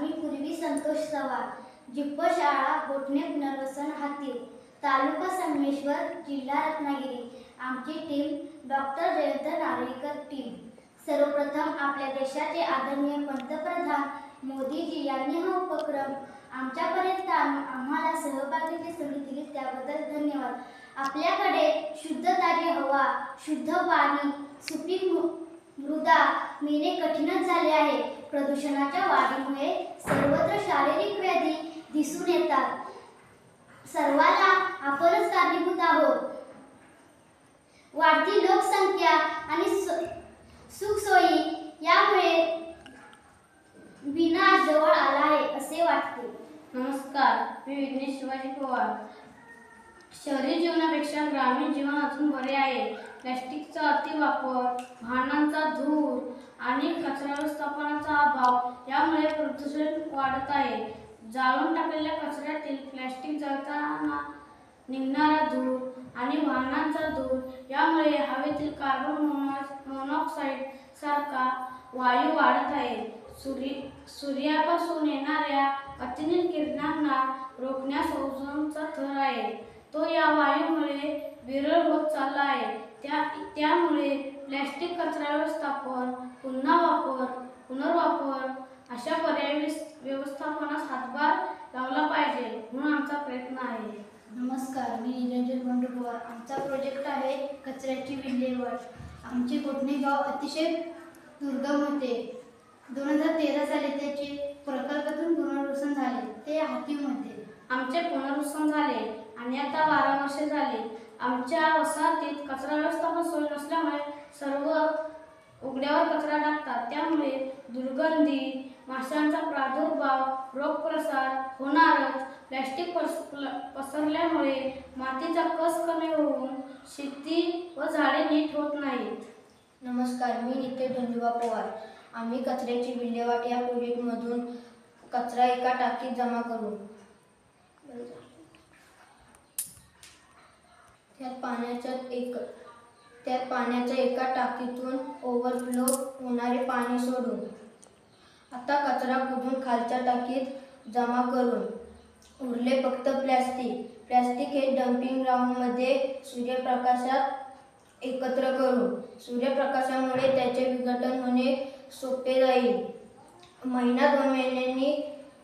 मी पूर्वी संतोष चव्हाण जिप्प शाळा गोठणे पुनर्वसन हाती तालुका संगमेश्वर जिल्हा रत्नागिरी आमची team doctor Jayant Narlikar team सर्वप्रथम आपल्या देशाचे आदरणीय पंतप्रधान मोदीजी यांनी हा उपक्रम आमच्यापर्यंत आम्हाला सहभागीची संधी दिली त्याबद्दल धन्यवाद. आपल्याकडे शुद्ध ताजी हवा शुद्ध पाणी सुपीक मृदा मिळणे कठीणच झाले आहे. प्रदूषणाच्या वाढीमुळे सर्वत्र शारीरिक व्याधी दिसून येतात. सर्वाला आपणच कारणीभूत आहोत. वाढती लोकसंख्या आणि सुखसोयी यामुळे विनाश जवळ आला आहे असे वाटते. नमस्कार मी विघ्नेश शिवाजी पवार. शहरी जीवनापेक्षा ग्रामीण जीवन अजून बरे आहे. प्लॅस्टिकचा अतिवापर वाहनांचा धूर आणि कचरा व्यवस्थापनाचा अभाव यामुळे प्रदूषण वाढत आहे. जाळून टाकलेल्या कचऱ्यातील प्लॅस्टिक जळताना निघणारा धूर आणि वाहनांचा धूर यामुळे हवेतील कार्बन मोनॉक्साईड सारखा वायू वाढत आहे. सूर्य सूर्यापासून येणाऱ्या अतिनील किरणांना रोखण्यास ओझोनचा थर आहे. तो या वायूमुळे विरळ होत चालला आहे. त्या त्यामुळे प्लॅस्टिक कचरा व्यवस्थापन पुन्हा वापर पुनर्वापर अशा पर्यायी व्यवस्थापनास हातभार लावला पाहिजे म्हणून आमचा प्रयत्न आहे. नमस्कार मी निरंजन बंडू पवार आमचा प्रोजेक्ट आहे कचऱ्याची विल्हेवाट. आमचे कोटणे गाव अतिशय दुर्गम होते. दोन हजार तेरा साली त्याचे प्रकल्पातून पुनर्वसन झाले. ते हातीमध्ये आमचे पुनर्वसन झाले. आणि आता बारा वर्षे झाली. आमच्या वसाहतीत कचरा व्यवस्थापन सोय नसल्यामुळे सर्व उघड्यावर कचरा टाकतात. त्यामुळे दुर्गंधी माशांचा प्रादुर्भाव रोगप्रसार होणारच. प्लॅस्टिक पस प्ल- पसरल्यामुळे मातीचा कस कमी होऊन शेती व झाडे नीट होत नाहीत. नमस्कार मी नित्य धंदुबा पवार. आम्ही कचऱ्याची विल्हेवाट या प्रोजेक्टमधून कचरा एका टाकीत जमा करू. त्यात पाण्याच्या एक त्यात पाण्याच्या एका टाकीतून ओव्हरफ्लो होणारे पाणी सोडून आता कचरा कुजून खालच्या टाकीत जमा करून उरले फक्त प्लॅस्टिक प्लॅस्टिक हे डम्पिंग ग्राउंडमध्ये सूर्यप्रकाशात एकत्र करू सूर्यप्रकाशामुळे त्याचे विघटन होणे सोपे जाईल. महिना दोन महिन्यांनी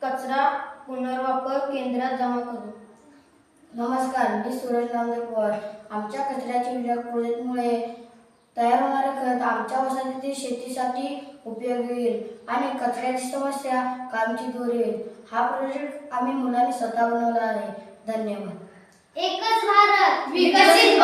कचरा पुनर्वापर केंद्रात जमा करू नमस्कार मी सूरज नांदे पवार आमच्या कचऱ्याच्या विभाग प्रोजेक्टमुळे तयार होणारे खत आमच्या वसाहतीतील शेतीसाठी उपयोगी होईल आणि कचऱ्याची समस्या कायमची दूर होईल हा प्रोजेक्ट आम्ही मुलांनी स्वतः बनवला आहे. धन्यवाद. एकच भारत विकसित